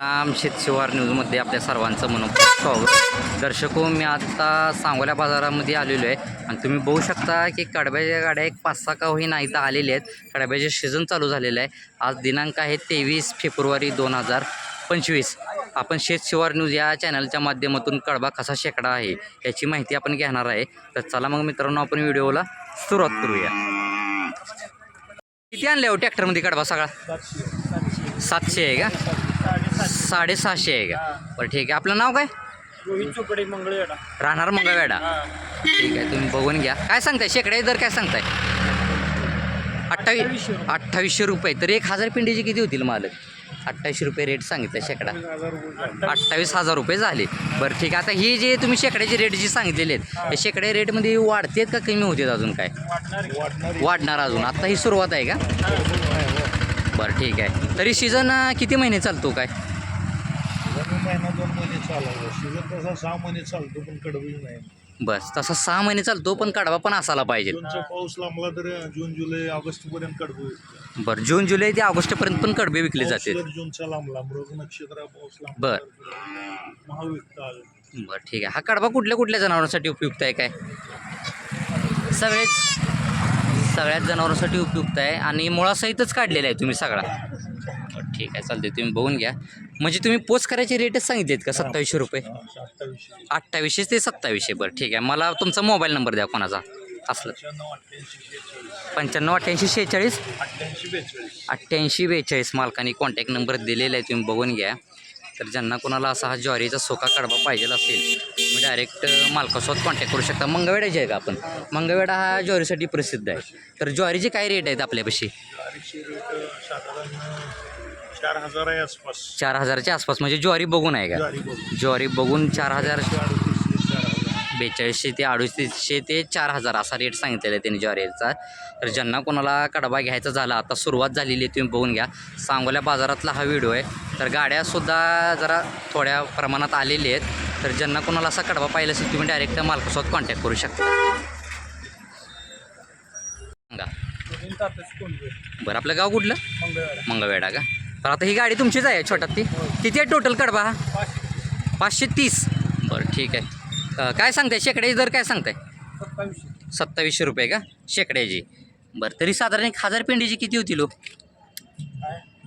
आम शेतशिवार न्यूजमध्ये आपल्या सर्वांचं म्हणून स्वागत. दर्शको मी आता सांगोल्या बाजारामध्ये आलेलो आहे. आणि तुम्ही बघू शकता की कडब्याच्या गाड्या एक पाच सहा का नाही तर आलेल्या आहेत. कडब्याचे सीझन चालू झालेलं आहे. आज दिनांक आहे तेवीस फेब्रुवारी दोन हजार पंचवीस. आपण शेतशिवार न्यूज या चॅनलच्या माध्यमातून कडबा कसा शेकडा आहे याची माहिती आपण घेणार आहे. तर चला मग मित्रांनो आपण व्हिडिओला सुरुवात करूया. किती आणले हो ट्रॅक्टरमध्ये कडबा सगळा? सातशे आहे का? साडेसहाशे आहे का? बरं ठीक आहे. आपलं नाव काय? रोहित चोपडे मंगळवेढा. राहणार मंगळवेढा. ठीक आहे तुम्ही बघून घ्या. काय सांगताय? शेकडे दर काय सांगताय? अठ्ठावीस. अठ्ठावीसशे रुपये. तर एक हजार पिंडीचे किती होतील मालक? अठ्ठावीसशे रुपये रेट सांगितलं शेकडा. अठ्ठावीस हजार रुपये. झाले. बरं ठीक आहे. आता ही जे तुम्ही शेकड्याचे रेट जे सांगितलेले आहेत हे. शेकड्या रेटमध्ये वाढतेत का कमी होतात अजून काय? वाढणार अजून. आता ही सुरुवात आहे का? बरं ठीक आहे. तरी सीझन किती महिने चालतो काय? दोन महिना दोन महिने चालावं. सीझन तसा सहा महिने चालतो पण कडवी नाही. बस तसा सहा महिने चालतो पण कडवा पण असायला पाहिजे. जूनचा पाऊस लांबला तर जून जुलै ऑगस्ट पर्यंत कडवी बरं जून जुलै ते ऑगस्टपर्यंत पण कडबे विकले जाते. जूनचा लांबला मृग नक्षत्र पाऊस लांबला बर. तर महाविकता आलं. बरं ठीक आहे. हा कडबा कुठल्या कुठल्या जनावरांसाठी उपयुक्त आहे काय? सगळेच सगळ्याच जनावरांसाठी उपयुक्त आहे आणि मुळासहितच काढलेला आहे तुम्ही सगळा. बरं, ठीक आहे. चालते तुम्ही बघून घ्या. म्हणजे तुम्ही पोस्ट करायचे रेटच सांगितलेत का? सत्तावीसशे रुपये? अठ्ठावीसशे अठ्ठावीसशे ते सत्तावीसशे. बरं ठीक आहे. मला तुमचा मोबाईल नंबर द्या कोणाचा असलं. पंच्याण्णव अठ्ठ्याऐंशी शेहेचाळीस. अठ्ठ्याऐंशी बेचाळीस. अठ्ठ्याऐंशी बेचाळीस. मालकाने कॉन्टॅक्ट नंबर दिलेला आहे तुम्ही बघून घ्या. तर ज्यांना कोणाला असा हा ज्वारीचा सोका कडबा पाहिजे असेल तुम्ही डायरेक्ट मालकासोबत कॉन्टॅक्ट करू शकता. मंगळवेड्याचे आहे का आपण? मंगळवेढा हा ज्वारीसाठी प्रसिद्ध आहे. तर ज्वारीचे काय रेट आहेत आपल्यापाशी? चार हजार आहे आसपास. चार हजारच्या आसपास म्हणजे ज्वारी बघून आहे का? ज्वारी बघू ज्वारी बघून चार हजार अडतीसशे चार हजार. बेचाळीसशे ते अडतीसशे ते चार हजार असा रेट सांगितलेला आहे त्यांनी ज्वारीचा. तर ज्यांना कोणाला कडबा घ्यायचा झाला आता सुरुवात झालेली आहे तुम्ही बघून घ्या. सांगोल्या बाजारातला हा व्हिडिओ आहे. तर गाड्यासुद्धा जरा थोड्या प्रमाणात आलेल्या आहेत. तर ज्यांना कोणाला असा कडबा पाहिला असेल तुम्ही डायरेक्ट मालकासोबत कॉन्टॅक्ट करू शकता. सांगा. बरं आपलं गाव कुठलं? मंगळवेढा का? तर आता ही गाडी तुमचीच आहे छोटात ती. किती आहे टोटल कडबा? हा पाचशे तीस. बरं ठीक आहे. काय सांगताय? शेकड्याची दर काय सांगताय? सत्तावीसशे. रुपये का? शेकड्याची. बरं तरी साधारण एक हजार पेंडीची किती होती लोक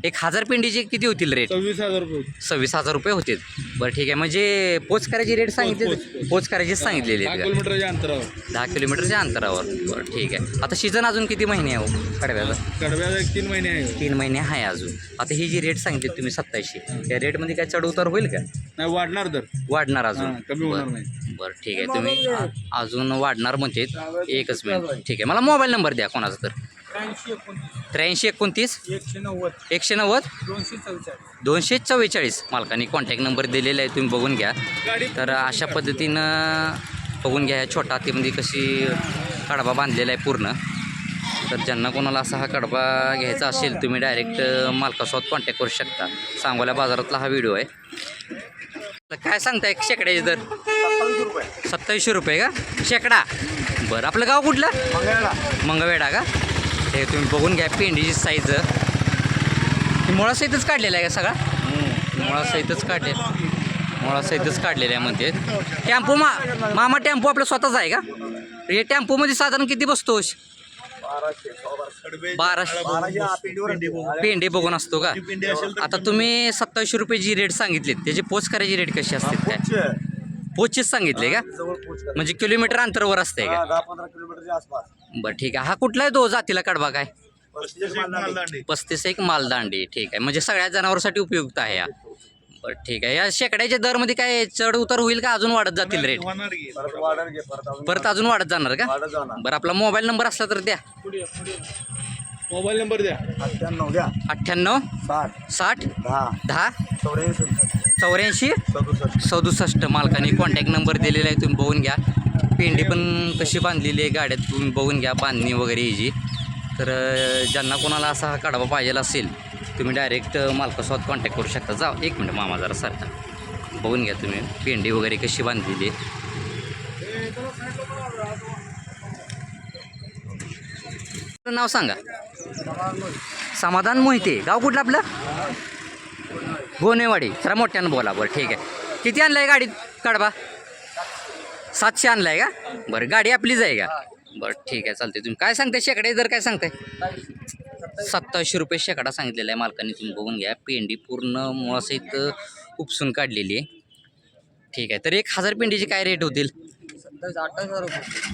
एक हजार पेंडीचे किती होतील रेट सव्वीस हजार रुपये सव्वीस हजार रुपये होतील. बरं ठीक आहे. म्हणजे पोच करायची रेट सांगितले पोच करायचीच सांगितलेली आहेत का? किलोमीटरच्या अंतरावर. दहा किलोमीटरच्या अंतरावर. बरं ठीक आहे. आता सीझन अजून किती महिने आहे हो? कडव्याचा? कडव्याला एक तीन महिने आहे. तीन महिने आहे अजून. आता ही जी रेट सांगितली तुम्ही सत्तावीसशे त्या रेटमध्ये काय चढ उतार होईल का? नाही वाढणार तर वाढणार अजून. हां, कमी होणार बरं. नाही. बरं ठीक आहे. तुम्ही अजून वाढणार म्हणजे एकच मिनिट ठीक आहे. मला मोबाईल नंबर द्या कोणाचा तर. त्र्याऐंशी एकोणतीस. त्र्याऐंशी एकोणतीस? एकशे नव्वद. एकशे नव्वद? दोनशे चव्वेचाळीस. दोनशे चव्वेचाळीस. मालकाने कॉन्टॅक्ट नंबर दिलेला आहे तुम्ही बघून घ्या. तर अशा पद्धतीनं बघून घ्या छोटा हातीमध्ये कशी कडबा बांधलेला आहे पूर्ण. तर ज्यांना कोणाला असा हा कडबा घ्यायचा असेल तुम्ही डायरेक्ट मालकासोबत कॉन्टॅक्ट करू शकता. सांगोल्या बाजारातला हा व्हिडिओ आहे. तर काय सांगताय शेकड्याचे दर? सत्तावीसशे रुपये. का? शेकडा. बरं आपलं गाव कुठलं? मंगळवेढा का? हे तुम्ही बघून घ्या पेंडीची साईज मुळासहितच काढलेला आहे का सगळा? मुळासहितच काढले मुळासहितच काढलेलं आहे म्हणते. टॅम्पो मा मामा टॅम्पो आपला स्वतःच आहे का? हे टॅम्पोमध्ये साधारण किती बसतो? बाराशे पेंडे बघून असतो का? आता तुम्ही सत्तावीसशे रुपये जी रेट सांगितली त्याची पोच करायची रेट कशी असते काय? पोचचीच सांगितले का? म्हणजे किलोमीटर अंतरावर असते का? किलोमीटरच्या आसपास. बरं ठीक आहे. हा कुठला आहे दो जातीला कडबा काय? पस्तीस एक मालदांडी. ठीक आहे. म्हणजे सगळ्या जनावरांसाठी उपयुक्त आहे या बरं ठीक आहे. या शेकड्याच्या दरमध्ये काय चढ उतार होईल का? अजून वाढत जातील रेट? परत वाढेल घे परत अजून परत अजून वाढत जाणार का? वाढत जाणार. बरं आपला मोबाईल नंबर असला तर द्या. मोबाईल नंबर द्या. अठ्ठ्याण्णव द्या. अठ्ठ्याण्णव साठ. साठ दहा. दहा चौऱ्याऐंशी चौऱ्याऐंशी सदुसष्ट. सदुसष्ट. मालकाने कॉन्टॅक्ट नंबर दिलेला आहे तुम्ही बघून घ्या. पेंडी पण कशी बांधलेली आहे गाड्यात तुम्ही बघून घ्या बांधणी वगैरे हिची तर ज्यांना कोणाला असा हा काढावा पाहिजे असेल तुम्ही डायरेक्ट मालकासोबत कॉन्टॅक्ट करू शकता. जा एक मिनिट मामा जरा सारखा. बघून घ्या तुम्ही पेंडी वगैरे कशी बांधलेली आहे. नाव सांगा. समाधान मोहिते गाव कुठलं आपलं? गोनेवाडी. जरा मोठ्यानं बोला बरं ठीक आहे. किती आणलं आहे गाडीत कडबा सातशे आणलं आहे का? बरं गाडी आपलीच आहे का? बरं ठीक आहे चालते तुम्ही काय सांगताय? शेकडे दर काय सांगताय? सत्तावीसशे रुपये शेकडा सांगितलेला आहे मालकाने. तुम्ही बघून घ्या. पेंडी पूर्ण मुळासहित उपसून काढलेली आहे. ठीक आहे तर एक हजार पेंडीचे काय रेट होतील?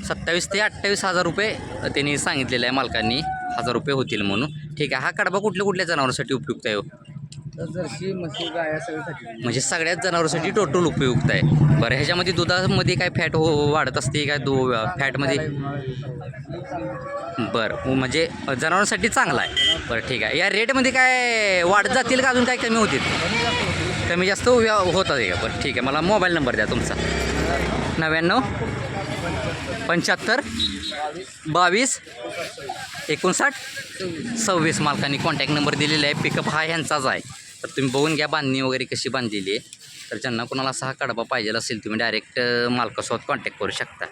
सत्तावीस ते अठ्ठावीस हजार रुपये त्यांनी सांगितलेलं आहे मालकांनी. हजार रुपये होतील म्हणून. ठीक आहे हा कडबा कुठल्या कुठल्या जनावरांसाठी उपयुक्त आहे हो? जर्शी म्हशी सगळ्यासाठी. म्हणजे सगळ्याच जनावरांसाठी टोटल उपयुक्त आहे. बरं ह्याच्यामध्ये दुधामध्ये काय फॅट हो वाढत असते काय दो फॅटमध्ये? बरं म्हणजे जनावरांसाठी चांगला आहे. बरं ठीक आहे. या रेटमध्ये काय वाढत जातील का? अजून काय कमी होतील? कमी जास्त हो- होत आहे का? बरं ठीक आहे. मला मोबाईल नंबर द्या तुमचा. नव्याण्णव पंच्याहत्तर बावीस एकोणसाठ सव्वीस मालकांनी कॉन्टॅक्ट नंबर दिलेला आहे. पिकअप हा ह्यांचाच आहे. तर तुम्ही बघून घ्या बांधणी वगैरे कशी बांधलेली आहे. तर ज्यांना कोणाला असा हा कडबा पाहिजे असेल तुम्ही डायरेक्ट मालकासोबत कॉन्टॅक्ट करू शकता.